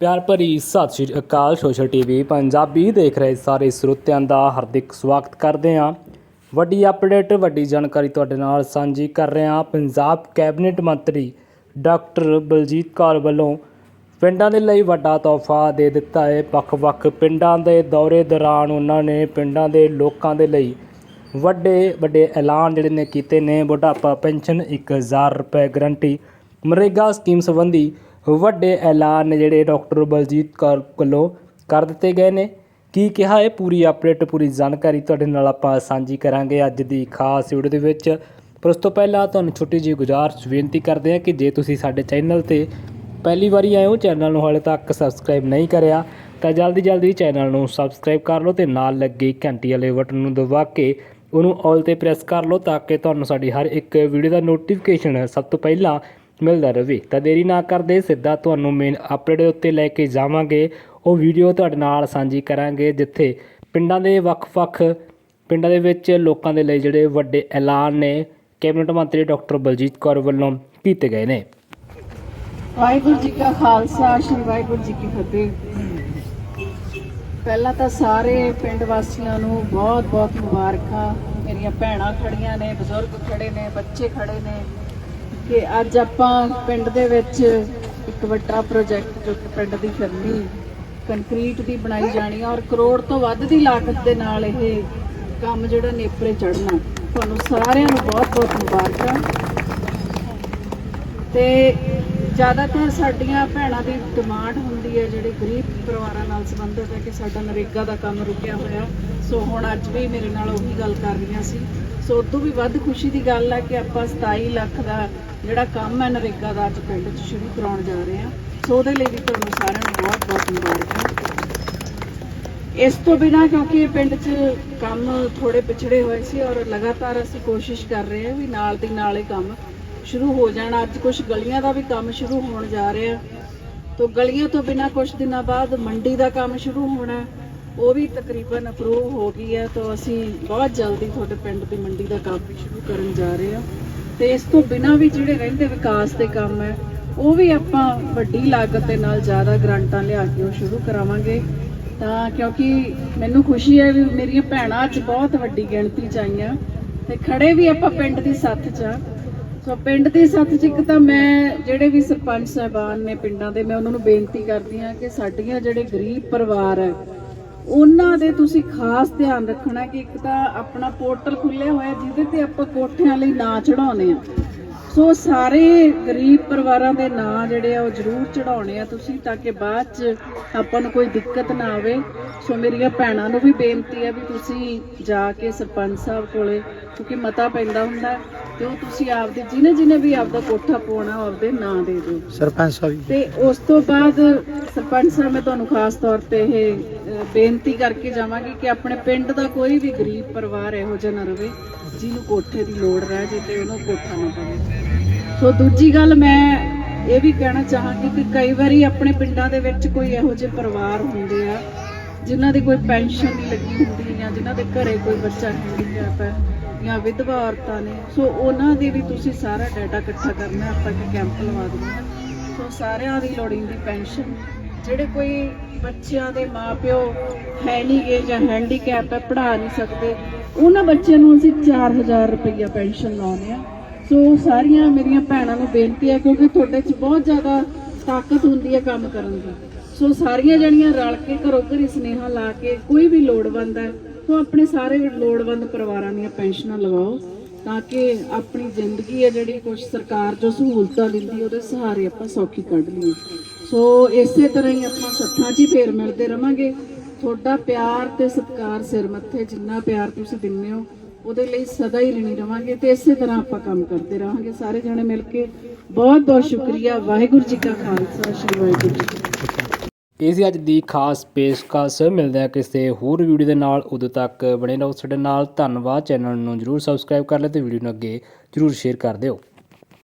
ਪਿਆਰ ਭਰੀ ਸਤਿ ਸ਼੍ਰੀ ਅਕਾਲ ਸੋਸ਼ਲ ਟੀਵੀ ਪੰਜਾਬੀ ਦੇਖ ਰਹੇ ਸਾਰੇ ਸਰੋਤਿਆਂ ਦਾ ਹਾਰਦਿਕ ਸਵਾਗਤ ਕਰਦੇ ਹਾਂ। ਵੱਡੀ ਅਪਡੇਟ, ਵੱਡੀ ਜਾਣਕਾਰੀ ਤੁਹਾਡੇ ਨਾਲ ਸਾਂਝੀ ਕਰ ਰਹੇ ਹਾਂ। ਪੰਜਾਬ ਕੈਬਨਿਟ ਮੰਤਰੀ ਡਾਕਟਰ ਬਲਜੀਤ ਕੌਰ ਵੱਲੋਂ ਪਿੰਡਾਂ ਦੇ ਲਈ ਵੱਡਾ ਤੋਹਫਾ ਦੇ ਦਿੱਤਾ ਹੈ। ਵੱਖ-ਵੱਖ ਪਿੰਡਾਂ ਦੇ ਦੌਰੇ ਦੌਰਾਨ ਉਹਨਾਂ ਨੇ ਪਿੰਡਾਂ ਦੇ ਲੋਕਾਂ ਦੇ ਲਈ ਵੱਡੇ ਵੱਡੇ ਐਲਾਨ ਜਿਹੜੇ ਨੇ ਕੀਤੇ ਨੇ। ਬੁਢਾਪਾ ਪੈਨਸ਼ਨ 1000 ਰੁਪਏ ਗਰੰਟੀ ਮਨਰੇਗਾ ਸਕੀਮ ਸੰਬੰਧੀ ਵੱਡੇ ਐਲਾਨ ਨੇ ਜਿਹੜੇ ਡਾਕਟਰ ਬਲਜੀਤ ਕੌਰ ਵੱਲੋਂ ਕਰ ਦਿੱਤੇ ਗਏ ਨੇ। ਕੀ ਕਿਹਾ ਹੈ ਪੂਰੀ ਅਪਡੇਟ, ਪੂਰੀ ਜਾਣਕਾਰੀ ਤੁਹਾਡੇ ਨਾਲ ਆਪਾਂ ਸਾਂਝੀ ਕਰਾਂਗੇ ਅੱਜ ਦੀ ਖਾਸ ਵੀਡੀਓ ਦੇ ਵਿੱਚ। ਪਰ ਉਸ ਤੋਂ ਪਹਿਲਾਂ ਤੁਹਾਨੂੰ ਛੋਟੀ ਜਿਹੀ ਗੁਜ਼ਾਰਿਸ਼, ਬੇਨਤੀ ਕਰਦੇ ਹਾਂ ਕਿ ਜੇ ਤੁਸੀਂ ਸਾਡੇ ਚੈਨਲ ਤੇ ਪਹਿਲੀ ਵਾਰੀ ਆਏ ਹੋ, ਚੈਨਲ ਨੂੰ ਹਾਲੇ ਤੱਕ ਸਬਸਕ੍ਰਾਈਬ ਨਹੀਂ ਕਰਿਆ, ਤਾਂ ਜਲਦੀ ਜਲਦੀ ਚੈਨਲ ਨੂੰ ਸਬਸਕ੍ਰਾਈਬ ਕਰ ਲਓ ਤੇ ਨਾਲ ਲੱਗੇ ਘੰਟੀ ਵਾਲੇ ਬਟਨ ਨੂੰ ਦਬਾ ਕੇ ਉਹਨੂੰ ਆਲ ਤੇ ਪ੍ਰੈਸ ਕਰ ਲਓ ਤਾਂ ਕਿ ਤੁਹਾਨੂੰ ਸਾਡੀ ਹਰ ਇੱਕ ਵੀਡੀਓ ਦਾ ਨੋਟੀਫਿਕੇਸ਼ਨ ਸਭ ਤੋਂ ਪਹਿਲਾਂ ਮਿਲਦਾ ਰਹੇ। ਤਾਂ ਦੇਰੀ ਨਾ ਕਰਦੇ, ਸਿੱਧਾ ਤੁਹਾਨੂੰ ਮੇਨ ਅਪਡੇਟ ਉੱਤੇ ਲੈ ਕੇ ਜਾਵਾਂਗੇ। ਉਹ ਵੀਡੀਓ ਤੁਹਾਡੇ ਨਾਲ ਸਾਂਝੀ ਕਰਾਂਗੇ, ਜਿੱਥੇ ਪਿੰਡਾਂ ਦੇ ਵੱਖ-ਵੱਖ, ਪਿੰਡਾਂ ਦੇ ਵਿੱਚ ਲੋਕਾਂ ਦੇ ਲਈ ਜਿਹੜੇ ਵੱਡੇ ਐਲਾਨ ਨੇ, ਕੈਬਨਿਟ ਮੰਤਰੀ ਡਾਕਟਰ ਬਲਜੀਤ ਕੌਰ ਵੱਲੋਂ ਕੀਤੇ ਗਏ ਨੇ। ਵਾਹਿਗੁਰੂ ਜੀ ਕਾ ਖਾਲਸਾ, ਸ੍ਰੀ ਵਾਹਿਗੁਰੂ ਜੀ ਕੀ ਫਤਿਹ। ਪਹਿਲਾਂ ਤਾਂ ਸਾਰੇ ਪਿੰਡ ਵਾਸੀਆਂ ਨੂੰ ਬਹੁਤ-ਬਹੁਤ ਮੁਬਾਰਕਾਂ। ਮੇਰੀਆਂ ਭੈਣਾਂ ਖੜੀਆਂ ਨੇ, ਬਜ਼ੁਰਗ ਖੜੇ ਨੇ, ਬੱਚੇ ਖੜੇ ਨੇ। ਕਿ ਅੱਜ ਆਪਾਂ ਪਿੰਡ ਦੇ ਵਿੱਚ ਇੱਕ ਵੱਡਾ ਪ੍ਰੋਜੈਕਟ ਜੋ ਕਿ ਪਿੰਡ ਦੀ ਫਿਰਨੀ ਕੰਕਰੀਟ ਦੀ ਬਣਾਈ ਜਾਣੀ ਆ ਔਰ ਕਰੋੜ ਤੋਂ ਵੱਧ ਦੀ ਲਾਗਤ ਦੇ ਨਾਲ ਇਹ ਕੰਮ ਜਿਹੜਾ ਨੇਪਰੇ ਚੜਨਾ ਤੁਹਾਨੂੰ ਸਾਰਿਆਂ ਨੂੰ ਬਹੁਤ-ਬਹੁਤ ਮੁਬਾਰਕਾਂ। ਤੇ ਜ਼ਿਆਦਾਤਰ ਸਾਡੀਆਂ ਭੈਣਾਂ ਦੀ ਡਿਮਾਂਡ ਹੁੰਦੀ ਹੈ ਜਿਹੜੀ ਗਰੀਬ ਪਰਿਵਾਰਾਂ ਨਾਲ ਸੰਬੰਧਿਤ ਹੈ ਕਿ ਸਾਡਾ ਨਰੇਗਾ ਦਾ ਕੰਮ ਰੁਕਿਆ ਹੋਇਆ। ਸੋ ਹੁਣ ਅੱਜ ਵੀ ਮੇਰੇ ਨਾਲ ਉਹੀ ਗੱਲ ਕਰ ਰਹੀਆਂ ਸੀ। ਸੋ ਉਦੋਂ ਵੀ ਵੱਧ ਖੁਸ਼ੀ ਦੀ ਗੱਲ ਹੈ ਕਿ ਆਪਾਂ 27 ਲੱਖ ਦਾ ਜਿਹੜਾ ਕੰਮ ਹੈ ਨਰੇਗਾ ਦਾ ਅੱਜ ਪਿੰਡ 'ਚ ਸ਼ੁਰੂ ਕਰਾਉਣ ਜਾ ਰਹੇ ਹਾਂ। ਸੋ ਉਹਦੇ ਲਈ ਵੀ ਤੁਹਾਨੂੰ ਸਾਰਿਆਂ ਨੂੰ ਬਹੁਤ ਬਹੁਤ ਮੁਬਾਰਕਾਂ। ਇਸ ਤੋਂ ਬਿਨਾ ਕਿਉਂਕਿ ਪਿੰਡ 'ਚ ਕੰਮ ਥੋੜੇ ਪਿਛੜੇ ਹੋਏ ਸੀ ਔਰ ਲਗਾਤਾਰ ਅਸੀਂ ਕੋਸ਼ਿਸ਼ ਕਰ ਰਹੇ ਹਾਂ ਵੀ ਨਾਲ ਦੀ ਨਾਲ ਇਹ ਕੰਮ ਸ਼ੁਰੂ ਹੋ ਜਾਣਾ। ਅੱਜ ਕੁਝ ਗਲੀਆਂ ਦਾ ਵੀ ਕੰਮ ਸ਼ੁਰੂ ਹੋਣ ਜਾ ਰਿਹਾ। ਤੋਂ ਗਲੀਆਂ ਤੋਂ ਬਿਨਾ ਕੁਝ ਦਿਨਾਂ ਬਾਅਦ ਮੰਡੀ ਦਾ ਕੰਮ ਸ਼ੁਰੂ ਹੋਣਾ। ਉਹ ਵੀ ਤਕਰੀਬਨ ਅਪਰੂਵ ਹੋ ਗਈ ਹੈ। ਤਾਂ ਅਸੀਂ ਬਹੁਤ ਜਲਦੀ ਤੁਹਾਡੇ ਪਿੰਡ ਦੀ ਮੰਡੀ ਦਾ ਕੰਮ ਵੀ ਸ਼ੁਰੂ ਕਰਨ ਜਾ ਰਹੇ ਹਾਂ। ਤੇ ਇਸ ਤੋਂ ਬਿਨਾ ਵੀ ਜਿਹੜੇ ਰਹਿੰਦੇ ਵਿਕਾਸ ਦੇ ਕੰਮ ਹੈ, ਉਹ ਵੀ ਆਪਾਂ ਵੱਡੀ ਲਾਗਤ ਦੇ ਨਾਲ ਜ਼ਿਆਦਾ ਗ੍ਰਾਂਟਾਂ ਲਿਆ ਕੇ ਉਹ ਸ਼ੁਰੂ ਕਰਾਵਾਂਗੇ। ਤਾਂ ਕਿਉਂਕਿ ਮੈਨੂੰ ਖੁਸ਼ੀ ਹੈ ਵੀ ਮੇਰੀਆਂ ਭੈਣਾਂ ਅੱਜ ਬਹੁਤ ਵੱਡੀ ਗਿਣਤੀ ਚ ਆਈਆਂ। ਤੇ ਖੜੇ ਵੀ ਆਪਾਂ ਪਿੰਡ ਦੀ ਸੱਥ ਚ ਆ ਸੋ ਪਿੰਡ ਦੀ ਸੱਥ ਚ ਇੱਕ ਤਾਂ ਮੈਂ ਜਿਹੜੇ ਵੀ ਸਰਪੰਚ ਸਾਹਿਬਾਨ ਨੇ ਪਿੰਡਾਂ ਦੇ, ਮੈਂ ਉਹਨਾਂ ਨੂੰ ਬੇਨਤੀ ਕਰਦੀ ਹਾਂ ਕਿ ਸਾਡੀਆਂ ਜਿਹੜੇ ਗਰੀਬ ਪਰਿਵਾਰ ਹੈ, ਉਹਨਾਂ ਦੇ ਤੁਸੀਂ ਖਾਸ ਧਿਆਨ ਰੱਖਣਾ ਕਿ ਇੱਕ ਤਾਂ ਆਪਣਾ ਪੋਰਟਲ ਖੁੱਲਿਆ ਹੋਇਆ ਜਿਹਦੇ ਤੇ ਆਪਾਂ ਕੋਠਿਆਂ ਲਈ ਨਾ ਚੜਾਉਣੇ ਆ ਸੋ ਸਾਰੇ ਗਰੀਬ ਪਰਿਵਾਰਾਂ ਦੇ ਨਾਂ ਜਿਹੜੇ ਆ ਉਹ ਜ਼ਰੂਰ ਚੜਾਉਣੇ ਆ। ਤੁਸੀਂ ਤਾਂ ਕਿ ਬਾਅਦ ਚ ਆਪਾਂ ਨੂੰ ਕੋਈ ਦਿੱਕਤ ਨਾ ਆਵੇ। ਸੋ ਮੇਰੀਆਂ ਭੈਣਾਂ ਨੂੰ ਵੀ ਬੇਨਤੀ ਹੈ ਵੀ ਤੁਸੀਂ ਜਾ ਕੇ ਸਰਪੰਚ ਸਾਹਿਬ ਕੋਲੇ ਕਿਉਂਕਿ ਮਤਾ ਪੈਂਦਾ ਹੁੰਦਾ ਤੇ ਉਹ ਤੁਸੀਂ ਆਪਦੇ ਜਿਹਨੇ ਜਿਹਨੇ ਵੀ ਆਪਦਾ ਕੋਠਾ ਪਾਉਣਾ ਆਪਦੇ ਨਾਂ ਦੇ ਦਿਓ। ਸਰਪੰਚ ਸਾਹਿਬ ਤੇ ਉਸ ਤੋਂ ਬਾਅਦ ਸਰਪੰਚ ਸਾਹਿਬ ਮੈਂ ਤੁਹਾਨੂੰ ਖਾਸ ਤੌਰ ਤੇ ਇਹ ਬੇਨਤੀ ਕਰਕੇ ਜਾਵਾਂਗੀ ਕਿ ਆਪਣੇ ਪਿੰਡ ਦਾ ਕੋਈ ਵੀ ਗਰੀਬ ਪਰਿਵਾਰ ਇਹੋ ਜਿਹਾ ਨਾ ਰਵੇ, ਜਿਹਨੂੰ ਕੋਠੇ ਦੀ ਲੋੜ ਰਹਿ ਜੇ ਤੇ ਉਹਨੂੰ ਕੋਠਾ ਨਾ ਪਵੇ। ਸੋ ਦੂਜੀ ਗੱਲ ਮੈਂ ਇਹ ਵੀ ਕਹਿਣਾ ਚਾਹਾਂਗੀ ਕਿ ਕਈ ਵਾਰੀ ਆਪਣੇ ਪਿੰਡਾਂ ਦੇ ਵਿੱਚ ਕੋਈ ਇਹੋ ਜਿਹੇ ਪਰਿਵਾਰ ਹੁੰਦੇ ਆ, ਜਿਨ੍ਹਾਂ ਦੀ ਕੋਈ ਪੈਨਸ਼ਨ ਨਹੀਂ ਲੱਗੀ ਹੁੰਦੀ ਜਾਂ ਜਿਨ੍ਹਾਂ ਦੇ ਘਰੇ ਕੋਈ ਬੱਚਾ ਹੈਂਡੀਕੈਪ ਹੈ ਜਾਂ ਵਿਧਵਾ ਔਰਤਾਂ ਨੇ। ਸੋ ਉਹਨਾਂ ਦੀ ਵੀ ਤੁਸੀਂ ਸਾਰਾ ਡਾਟਾ ਇਕੱਠਾ ਕਰਨਾ, ਆਪਾਂ ਇੱਕ ਕੈਂਪ ਲਵਾ ਦਿੰਦੇ ਹਾਂ। ਸੋ ਸਾਰਿਆਂ ਦੀ ਲੋੜੀਂਦੀ ਪੈਨਸ਼ਨ ਜਿਹੜੇ ਕੋਈ ਬੱਚਿਆਂ ਦੇ ਮਾਪਿਓ ਹੈ ਨਹੀਂ ਗੇ ਜਾਂ ਹੈਂਡੀਕੈਪ ਹੈ, ਪੜ੍ਹਾ ਨਹੀਂ ਸਕਦੇ, ਉਹਨਾਂ ਬੱਚਿਆਂ ਨੂੰ ਅਸੀਂ 4000 ਰੁਪਈਆ ਪੈਨਸ਼ਨ ਲਾਉਂਦੇ ਆ ਸੋ ਸਾਰੀਆਂ ਮੇਰੀਆਂ ਭੈਣਾਂ ਨੂੰ ਬੇਨਤੀ ਹੈ, ਕਿਉਂਕਿ ਤੁਹਾਡੇ 'ਚ ਬਹੁਤ ਜ਼ਿਆਦਾ ਤਾਕਤ ਹੁੰਦੀ ਹੈ ਕੰਮ ਕਰਨ ਦੀ। ਸੋ ਸਾਰੀਆਂ ਜਣੀਆਂ ਰਲ ਕੇ ਘਰੋ ਘਰੀ ਸੁਨੇਹਾ ਲਾ ਕੇ ਕੋਈ ਵੀ ਲੋੜਵੰਦ ਹੈ ਸੋ ਆਪਣੇ ਸਾਰੇ ਲੋੜਵੰਦ ਪਰਿਵਾਰਾਂ ਦੀਆਂ ਪੈਨਸ਼ਨਾਂ ਲਵਾਓ, ਤਾਂ ਕਿ ਆਪਣੀ ਜ਼ਿੰਦਗੀ ਹੈ ਜਿਹੜੀ ਕੁਝ ਸਰਕਾਰ ਜੋ ਸਹੂਲਤਾਂ ਦਿੰਦੀ ਉਹਦੇ ਸਹਾਰੇ ਆਪਾਂ ਸੌਖੀ ਕੱਢ ਲਈਏ। ਸੋ ਇਸੇ ਤਰ੍ਹਾਂ ਹੀ ਆਪਾਂ ਸੱਥਾਂ 'ਚ ਹੀ ਫੇਰ ਮਿਲਦੇ ਰਵਾਂਗੇ। ਤੁਹਾਡਾ ਪਿਆਰ ਤੇ ਸਤਿਕਾਰ ਸਿਰ ਮੱਥੇ, ਜਿੰਨਾ ਪਿਆਰ ਤੁਸੀਂ ਦਿੰਦੇ ਹੋ, ਉਹਦੇ ਲਈ ਸਦਾ ਹੀ ਰਣੀ ਰਵਾਂਗੇ ਤੇ ਇਸੇ ਤਰ੍ਹਾਂ ਆਪਾਂ ਕੰਮ ਕਰਦੇ ਰਹਾਂਗੇ ਸਾਰੇ ਜਣੇ ਮਿਲ ਕੇ। ਬਹੁਤ ਬਹੁਤ ਸ਼ੁਕਰੀਆ, ਵਾਹਿਗੁਰੂ ਜੀ ਕਾ ਖਾਲਸਾ, ਸ੍ਰੀ ਵਾਹਿਗੁਰੂ ਜੀ ਕੀ ਫਤਿਹ। ਇਹ ਸੀ ਅੱਜ ਦੀ ਖਾਸ ਪੇਸ਼ਕਸ਼। ਮਿਲਦੇ ਆ ਕਿਸੇ ਹੋਰ ਵੀਡੀਓ ਦੇ ਨਾਲ। ਉਦੋਂ ਤੱਕ ਬਣੇ ਰਹੋ ਸਾਡੇ ਨਾਲ। ਧੰਨਵਾਦ। ਚੈਨਲ ਨੂੰ ਜਰੂਰ ਸਬਸਕ੍ਰਾਈਬ ਕਰ ਲਿਓ ਤੇ ਵੀਡੀਓ ਨੂੰ ਅੱਗੇ ਜਰੂਰ ਸ਼ੇਅਰ ਕਰ ਦਿਓ।